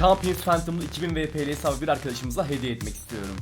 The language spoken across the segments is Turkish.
Champions Phantom'lı 2000 VP'li hesabı bir arkadaşımıza hediye etmek istiyorum.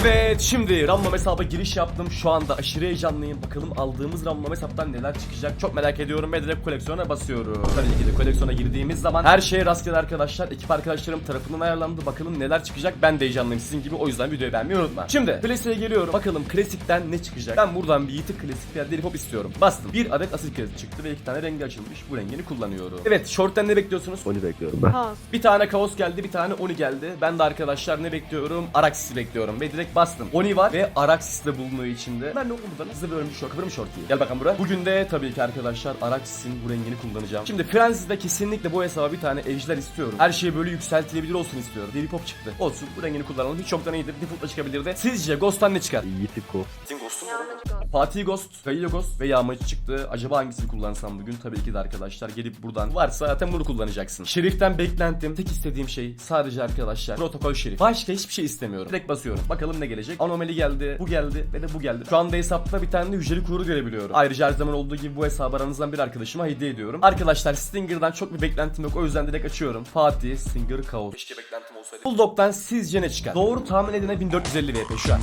Evet şimdi random hesaba giriş yaptım. Şu anda aşırı heyecanlıyım. Bakalım aldığımız random hesaptan neler çıkacak. Çok merak ediyorum ve direkt koleksiyona basıyorum. Tabii ki de koleksiyona girdiğimiz zaman her şey rastgele arkadaşlar. Ekip arkadaşlarım tarafından ayarlandı. Bakalım neler çıkacak. Ben de heyecanlıyım sizin gibi. O yüzden videoyu beğenmeyi unutma. Şimdi klasiğe geliyorum. Bakalım klasikten ne çıkacak. Ben buradan bir yitik klasik veya deli pop istiyorum. Bastım. Bir adet asil klasik çıktı ve iki tane rengi açılmış. Bu rengini kullanıyorum. Evet short'tan ne bekliyorsunuz? Onu bekliyorum ben. Kaos. Bir tane Kaos geldi, bir tane Oni geldi. Ben de arkadaşlar ne bekliyorum? Araxis'i bekliyorum ve direkt bastım. Oni var ve Araxis de bulunuyor içinde. Ben ne oğlum buradan? Hızlı bir ölmüş şok. Kıvırım short diye. Gel bakalım buraya. Bugün de tabii ki arkadaşlar Araxis'in bu rengini kullanacağım. Şimdi Frenzy'de kesinlikle bu hesaba bir tane ejder istiyorum. Her şey böyle yükseltilebilir olsun istiyorum. Deli pop çıktı. Olsun bu rengini kullanalım. Hiç çoktan iyidir. Default'la çıkabilirdi. Sizce Ghost'tan ne çıkar? Yiğit'i kov. Sizin Ghost'un Yağmacı Ghost. Fatih Ghost, Galileo Ghost ve Yağmacı çıktı. Acaba hangisini kullansam bugün? Tabii ki de arkadaşlar gelip buradan varsa zaten bunu kullanacaksın. Şerif'ten beklentim, tek istediğim şey sadece arkadaşlar protokol şerif. Başka hiçbir şey istemiyorum. Direkt basıyorum. Bakalım ne gelecek. Anomali geldi, bu geldi ve de bu geldi. Şu anda hesapta bir tane de hücreli kuru görebiliyorum. Ayrıca her zaman olduğu gibi bu hesabı aranızdan bir arkadaşıma hediye ediyorum. Arkadaşlar Stinger'dan çok bir beklentim yok. O yüzden direkt açıyorum. Fatih, Stinger, Kaos. Keşke beklentim olsaydı. Bulldog'dan sizce ne çıkar? Doğru tahmin edene 1450 VP şu an.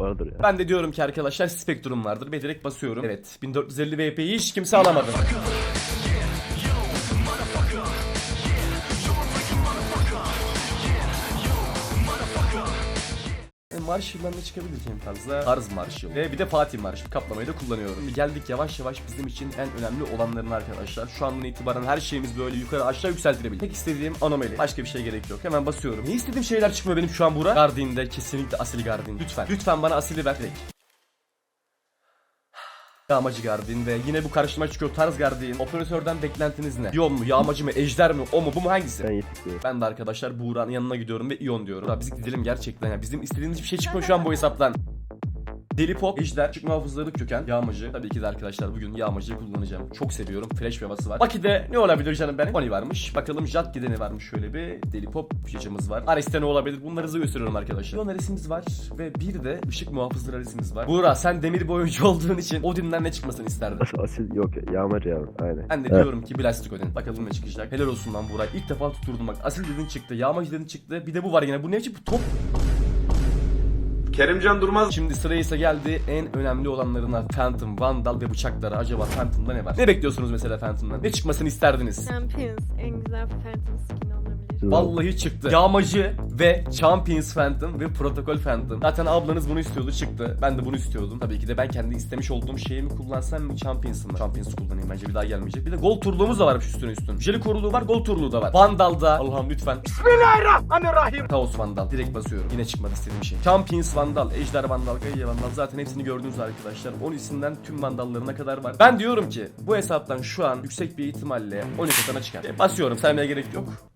Vardır ya. Ben de diyorum ki arkadaşlar Spectrum vardır ve direkt basıyorum. Evet 1450 VP'yi hiç kimse alamadı. Marshall'dan ne çıkabilir en fazla? Tarz Marshall. Ve bir de Fatih Marshall. Kaplamayı da kullanıyorum. Şimdi geldik yavaş yavaş bizim için en önemli olanların arkadaşlar. Şu andan itibaren her şeyimiz böyle yukarı aşağı yükseltilebilir. Tek istediğim anomali. Başka bir şey gerek yok. Hemen basıyorum. Ne istediğim şeyler çıkmıyor benim şu an bura? Guardian'de kesinlikle asil Guardian. Lütfen. Lütfen bana asili ver direkt. Yağmacı Guardian ve yine bu karşıma çıkıyor Tarz Guardian. Operatörden beklentiniz ne? Ion mu? Yağmacı mı? Ejder mi? O mu? Bu mu? Hangisi? Ben Yiğit'i diyorum. Ben de arkadaşlar Buğra'nın yanına gidiyorum ve Ion diyorum. Ya biz gidelim gerçekten ya. Bizim istediğimiz bir şey çıkmıyor şu an bu hesaptan. Deli Pop, Ejder, Çık Muhafızları Köken, Yağmacı. Tabii ki de arkadaşlar bugün Yağmacı'yı kullanacağım. Çok seviyorum. Flash bir havası var. Baki'de ne olabilir canım benim? Oni varmış. Bakalım Jatki'de ne varmış şöyle bir. Deli Pop fişecimiz var. Ares'te ne olabilir? Bunları hızlı gösteriyorum arkadaşlar. Ion Ares'imiz var ve bir de Işık Muhafızları Ares'imiz var. Buğra sen demir bir oyuncu olduğun için Odin'den ne çıkmasını isterdin? As- Asil yok ya. Yağmacı yavrum. Aynen. Ben de Evet. diyorum ki Plastik Odin. Bakalım ne çıkacak. Helal olsun lan Buğra. İlk defa tutturdum bak. Asil dedin çıktı. Yağmacı dedin çıktı. Bir de bu var yine. Bu ne biçim bu top? Kerimcan Durmaz Şimdi sıra ise geldi en önemli olanlarına Phantom, Vandal ve bıçakları. Acaba Phantom'da ne var? Ne bekliyorsunuz mesela Phantom'dan? Ne çıkmasını isterdiniz? Champions en güzel Phantom skin olabilir. Vallahi çıktı. Yağmacı ve Champions Phantom ve Protokol Phantom. Zaten ablanız bunu istiyordu çıktı. Ben de bunu istiyordum. Tabii ki de ben kendi istemiş olduğum şeyi mi kullansam mı Champions'ı mı? Champions'ı kullanayım bence bir daha gelmeyecek. Bir de gol turluğumuz da varmış üstüne üstün. Jeli koruluğu var, gol turluğu da var. Vandal'da Allah'ım lütfen. Bismillahirrahmanirrahim. Kaos Vandal. Direkt basıyorum. Yine çıkmadı istediğim şey. Champions Vandal, Ejder Vandal, Gaya Vandal. Zaten hepsini gördünüz arkadaşlar. 10 isimden tüm Vandallarına kadar var. Ben diyorum ki bu hesaptan şu an yüksek bir ihtimalle 12 katana çıkar. E, basıyorum saymaya gerek yok.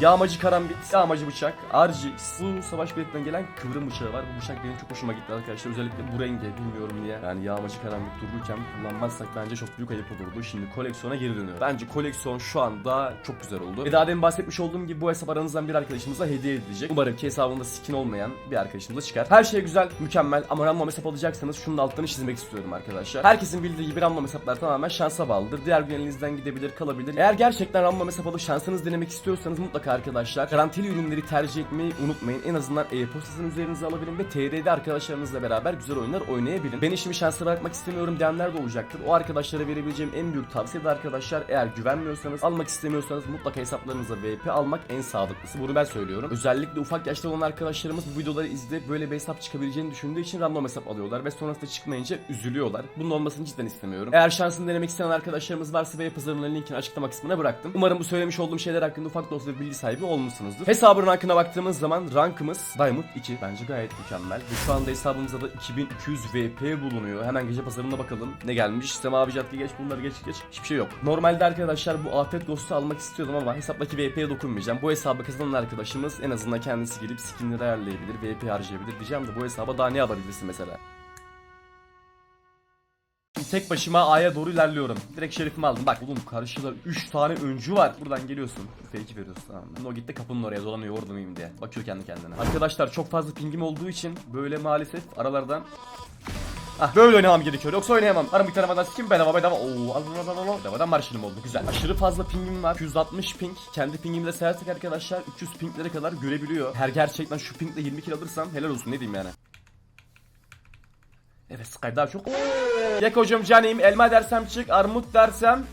Yağmacı karambit, yağmacı bıçak, RGX. Bu savaş biletinden gelen kıvrım bıçağı var. Bu bıçak benim çok hoşuma gitti arkadaşlar. Özellikle bu renge bilmiyorum niye. Yani yağmacı karambit dururken kullanmazsak bence çok büyük ayıp olurdu. Şimdi koleksiyona geri dönüyor. Bence koleksiyon şu anda çok güzel oldu. Ve daha demin bahsetmiş olduğum gibi bu hesap aranızdan bir arkadaşımıza hediye edilecek. Umarım ki hesabında skin olmayan bir arkadaşımıza çıkar. Her şey güzel, mükemmel ama random hesap alacaksanız şunun altını çizmek istiyorum arkadaşlar. Herkesin bildiği gibi random hesaplar tamamen şansa bağlıdır. Diğer gün elinizden gidebilir, kalabilir. Eğer gerçekten random hesap alıp şansınızı denemek istiyorsanız mutlaka arkadaşlar garantili ürünleri tercih etmeyi unutmayın. En azından e-postasını üzerinize alabilin ve TR'de arkadaşlarınızla beraber güzel oyunlar oynayabilin. Ben işimi şansa bırakmak istemiyorum diyenler de olacaktır. O arkadaşlara verebileceğim en büyük tavsiye de arkadaşlar eğer güvenmiyorsanız, almak istemiyorsanız mutlaka hesaplarınıza VP almak en sağlıklısı. Bunu ben söylüyorum. Özellikle ufak yaşta olan arkadaşlarımız bu videoları izleyip böyle bir hesap çıkabileceğini düşündüğü için random hesap alıyorlar ve sonrasında çıkmayınca üzülüyorlar. Bunun olmasını cidden istemiyorum. Eğer şansını denemek isteyen arkadaşlarımız varsa ve pazarının linkini açıklama kısmına bıraktım. Umarım bu söylemiş olduğum şeyler hakkında ufak da olsa bir bilgi sahibi olmuşsunuzdur. Hesabın rankına baktığımız zaman rankımız Diamond 2. Bence gayet mükemmel. Ve şu anda hesabımızda da 2200 VP bulunuyor. Hemen gece pazarına bakalım. Ne gelmiş? Semavi Cadde geç bunları geç geç. Hiçbir şey yok. Normalde arkadaşlar bu Afet Ghost'u almak istiyordum ama hesaptaki VP'ye dokunmayacağım. Bu hesabı kazanan arkadaşımız en azından kendisi gelip skinleri ayarlayabilir, VP harcayabilir diyeceğim de bu hesaba daha ne alabilirsin mesela? Tek başıma A'ya doğru ilerliyorum. Direkt şerifimi aldım. Bak oğlum karşıda 3 tane öncü var. Buradan geliyorsun. Fake veriyorsun tamam mı? O gitti kapının oraya dolanıyor orada mıyım diye. Bakıyor kendi kendine. Arkadaşlar çok fazla pingim olduğu için böyle maalesef aralardan Ah böyle oynamam gerekiyor yoksa oynayamam. Varım bir tane bana sikim bedava bedava. Oo al al al al. Bedavadan marşinim oldu güzel. Aşırı fazla pingim var. 160 ping. Kendi pingimle seyarsek arkadaşlar 300 pinglere kadar görebiliyor. Her gerçekten şu pingle 20 kill alırsam helal olsun ne diyeyim yani. Evet Sky daha çok. Yak hocam canım elma dersem çık armut dersem.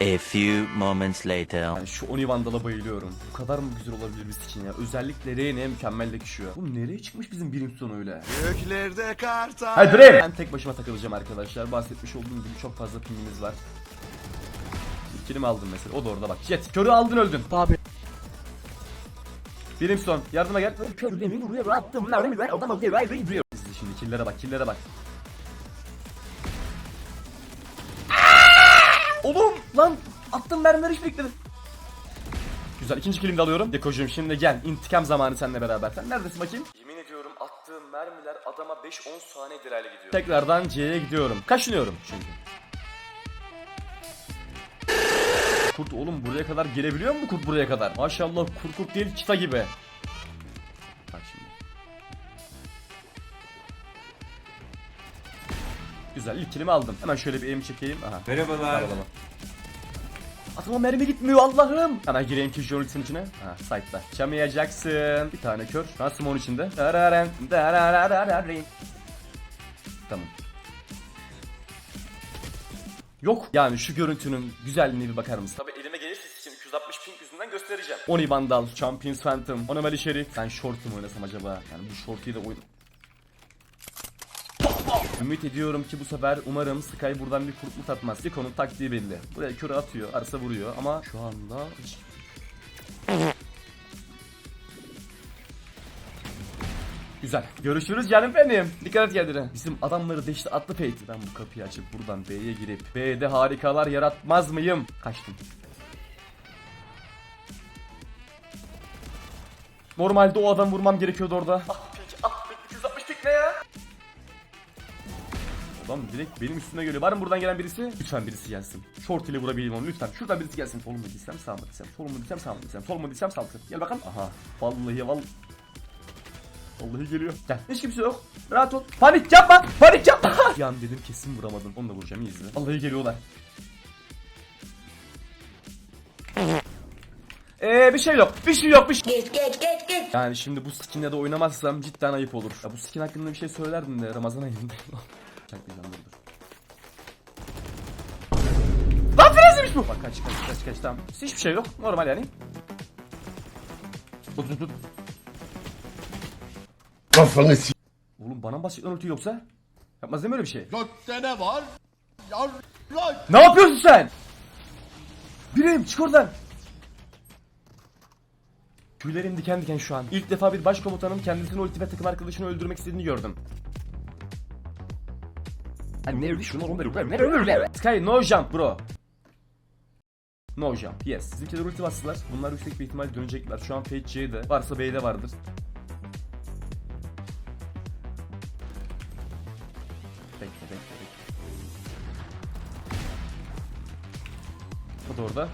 A few moments later. Yani şu Oni Vandal'a bayılıyorum. Bu kadar mı güzel olabilir bir skin ya? Özellikle Reyne'ye mükemmelleşiyor. Bu nereye çıkmış bizim birim sonu öyle? Göklerde kartal. Hadi Dream. Ben tek başıma takılacağım arkadaşlar. Bahsetmiş olduğum gibi çok fazla pingimiz var. İkilimi aldım mesela. O da orada bak. Jet. Körü aldın öldün. Abi. Brimstone yardıma gel. İzle şimdi killere bak killere bak. Oğlum lan attım mermileri hiç bekledim. Güzel ikinci kilimi de alıyorum. Dekocuğum şimdi gel intikam zamanı seninle beraber. Sen neredesin bakayım? Yemin ediyorum attığım mermiler adama 5-10 saniye dirayla gidiyor. Tekrardan C'ye gidiyorum. Kaşınıyorum çünkü. Kurt oğlum buraya kadar gelebiliyor mu kurt buraya kadar? Maşallah kurt kurt değil çita gibi. Bak şimdi. Güzel ilk kilimi aldım. Hemen şöyle bir aim çekeyim. Aha. Merhabalar. Merhaba. Atıma mermi gitmiyor Allah'ım. Hemen gireyim ki Jonathan içine. Ha site'da. Çamayacaksın. Bir tane kör. Nasıl onun içinde? Tamam. Yok. Yani şu görüntünün güzelliğine bir bakar mısın? Tabi elime gelirse için 260 ping yüzünden göstereceğim. Oni Vandal, Champions Phantom, Onomali Şerif. Ben short mu oynasam acaba? Yani bu short'u da oyun... Ümit ediyorum ki bu sefer umarım Sky buradan bir kurtlu atmaz. Siko'nun taktiği belli. Buraya köre atıyor, arsa vuruyor ama şu anda hiç... Güzel. Görüşürüz canım benim. Dikkat et kendine. Bizim adamları deşti atlı peyti. Ben bu kapıyı açıp buradan B'ye girip B'de harikalar yaratmaz mıyım? Kaçtım. Normalde o adam vurmam gerekiyordu orada. Ah peki ah peki 260 pik ne ya? Adam direkt benim üstüme geliyor. Var mı buradan gelen birisi? Lütfen birisi gelsin. Short ile vurabileyim onu lütfen. Şuradan birisi gelsin. Sol mu diyeceğim sağ mı diyeceğim. Sol mu sağ mı diyeceğim. Sol mu sağ mı diyeceğim. Gel bakalım. Aha. Vallahi vallahi. Vallahi geliyor. Gel. Hiç kimse yok. Rahat ol. Panik yapma. Panik yapma. Yan dedim kesin vuramadım. Onu da vuracağım iyi izle. Vallahi geliyorlar. Eee bir şey yok. Bir şey yok. Bir şey Geç geç geç geç. yani şimdi bu skinle de oynamazsam cidden ayıp olur. Ya bu skin hakkında bir şey söylerdim de Ramazan ayında. Çaklayacağım dur. Lan frezmiş bu. Bak kaç kaç kaç kaç tamam. Hiçbir şey yok. Normal yani. Tut tut tut. Kafanı s***. Oğlum bana mı ulti yoksa? Yapmaz değil mi öyle bir şey? Gökte ne var? Yar... Ne yapıyorsun sen? Birim çık oradan. Tüylerim diken diken şu an. İlk defa bir başkomutanın kendisini ulti ve takım arkadaşını öldürmek istediğini gördüm. Sky no jump bro. No jump yes. Bizimkiler ulti bastılar. Bunlar yüksek bir ihtimal dönecekler. Şu an Fate C'de. Varsa B'de vardır. Bekle bekle bekle. O da orada.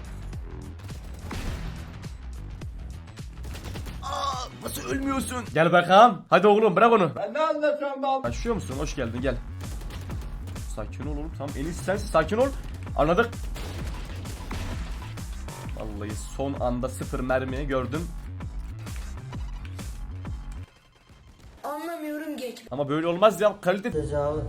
Aa, nasıl ölmüyorsun? Gel bakalım. Hadi oğlum bırak onu. Ben ne anlatıyorum ben? Başlıyor musun? Hoş geldin gel. Sakin ol oğlum tamam en iyisi sensin sakin ol. Anladık. Vallahi son anda sıfır mermi gördüm. Geç. Ama böyle olmaz ya kalite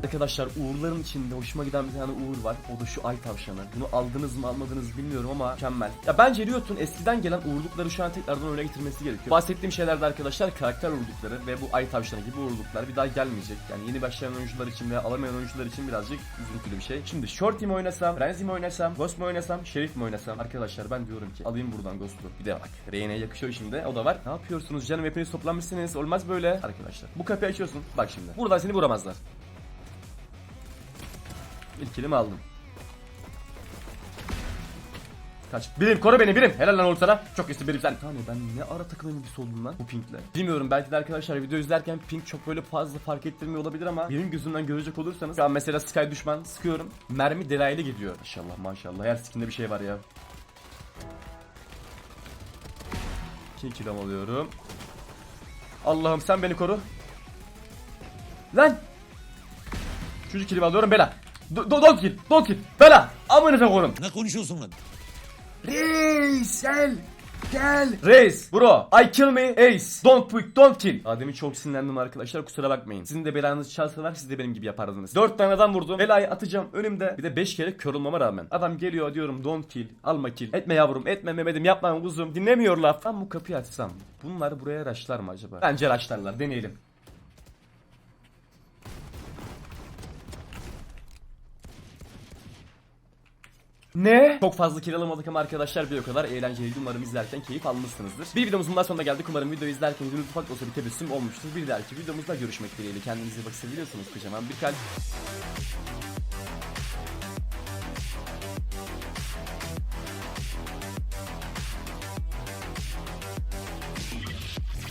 Arkadaşlar uğurların içinde hoşuma giden bir tane uğur var. O da şu ay tavşanı. Bunu aldınız mı almadınız bilmiyorum ama mükemmel. Ya bence Riot'un eskiden gelen uğurlukları şu an tekrardan öne getirmesi gerekiyor. Bahsettiğim şeylerde arkadaşlar karakter uğurlukları ve bu ay tavşanı gibi uğurluklar bir daha gelmeyecek. Yani yeni başlayan oyuncular için veya alamayan oyuncular için birazcık üzüntülü bir şey. Şimdi Shorty mi oynasam, Frenzy mi oynasam, Ghost mu oynasam, Şerif mi oynasam? Arkadaşlar ben diyorum ki alayım buradan Ghost'u. Bir de bak Reyne'ye yakışıyor şimdi. O da var. Ne yapıyorsunuz canım? Hepiniz toplanmışsınız. Olmaz böyle. Arkadaşlar bu kapıyı açıyorsun bak şimdi Buradan seni vuramazlar İlkilimi aldım. Kaç. Birim koru beni birim. Helal lan oğlum sana. Çok iyisin birim sen. Hani ben ne ara takım bir oldum lan bu pinkle. Bilmiyorum belki de arkadaşlar video izlerken pink çok böyle fazla fark ettirmiyor olabilir ama benim gözümden görecek olursanız. Şu an mesela Sky düşman sıkıyorum. Mermi delaylı gidiyor. İnşallah maşallah. Her skinde bir şey var ya. 2 kilo alıyorum. Allah'ım sen beni koru. Lan. Çocuk kilimi alıyorum bela. Do- do- Don't kill. Don't kill. Bela. Amınıza koyun. Ne konuşuyorsun lan? Reis gel. Gel. Reis. Bro. I kill me. Ace. Don't quick. Don't kill. Adem'i çok sinirlendim arkadaşlar. Kusura bakmayın. Sizin de belanızı çalsalar siz de benim gibi yapardınız. 4 tane adam vurdum. Belayı atacağım önümde. Bir de 5 kere kör olmama rağmen. Adam geliyor diyorum don't kill. Alma kill. Etme yavrum. Etme Mehmet'im. Yapma kuzum. Dinlemiyor laf. Ben bu kapıyı açsam. Bunlar buraya raşlar mı acaba? Bence raşlarlar. Deneyelim. Ne? Çok fazla kill alamadık ama arkadaşlar bir o kadar eğlenceliydi. Umarım izlerken keyif almışsınızdır. Bir videomuzun daha sonuna geldik. Umarım videoyu izlerken yüzünüz ufak olsa bir tebessüm olmuştur. Bir dahaki videomuzda görüşmek dileğiyle. Kendinize bakın. Seviyorsunuz kocaman bir kalp.